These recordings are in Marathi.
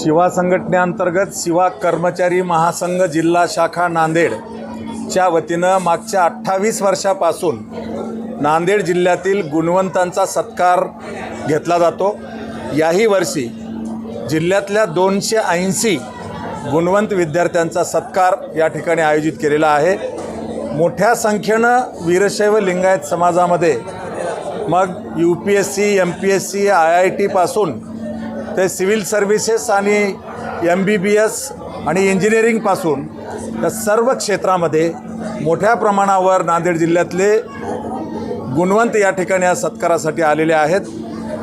शिवा संघटनेअंतर्गत शिवा कर्मचारी महासंघ जिल्हा शाखा नांदेडच्या वतीनं मागच्या अठ्ठावीस वर्षापासून नांदेड जिल्ह्यातील गुणवंतांचा सत्कार घेतला जातो. याही वर्षी जिल्ह्यातल्या दोनशे ऐंशी गुणवंत विद्यार्थ्यांचा सत्कार या ठिकाणी आयोजित केलेला आहे. मोठ्या संख्येनं वीरशैव लिंगायत समाजामध्ये मग U P S C M P S C I I टीपासून ते सिव्हिल सर्व्हिसेस आणि एम बी बी एस आणि इंजिनिअरिंगपासून या सर्व क्षेत्रामध्ये मोठ्या प्रमाणावर नांदेड जिल्ह्यातले गुणवंत या ठिकाणी या सत्कारासाठी आलेले आहेत.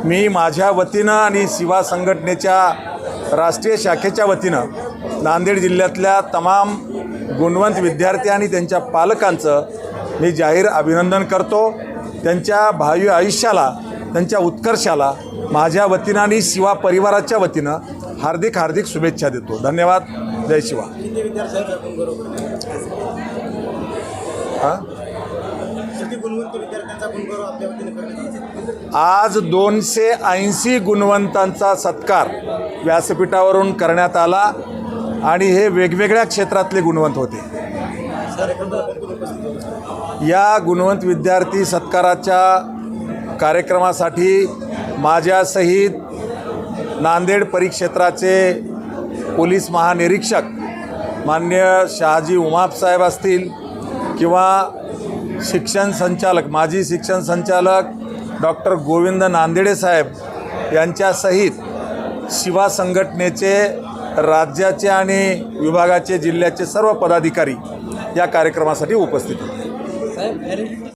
मी माझ्या वतीनं आणि शिवा संघटनेच्या राष्ट्रीय शाखेच्या वतीनं नांदेड जिल्ह्यातल्या तमाम गुणवंत विद्यार्थी आणि त्यांच्या पालकांचं मी जाहीर अभिनंदन करतो. त्यांच्या भावी आयुष्याला त्यांच्या उत्कर्षाला माझ्या वतीनं आणि शिवा परिवाराच्या वतीनं हार्दिक हार्दिक शुभेच्छा देतो. धन्यवाद. जय शिवा? आज दोनशे ऐंशी गुणवंतांचा सत्कार व्यासपीठावरून करण्यात आला आणि हे वेगवेगळ्या क्षेत्रातले गुणवंत होतो? या गुणवंत विद्यार्थी सत्काराच्या कार्यक्रमासाठी माझ्यासहित नांदेड परिक्षेत्राचे पोलीस महानिरीक्षक मान्य शहाजी उमापसाहेब असतील किंवा शिक्षण संचालक माजी शिक्षण संचालक डॉक्टर गोविंद नांदेडे साहेब यांच्यासहित शिवा संघटनेचे राज्याचे आणि विभागाचे जिल्ह्याचे सर्व पदाधिकारी या कार्यक्रमासाठी उपस्थित होते.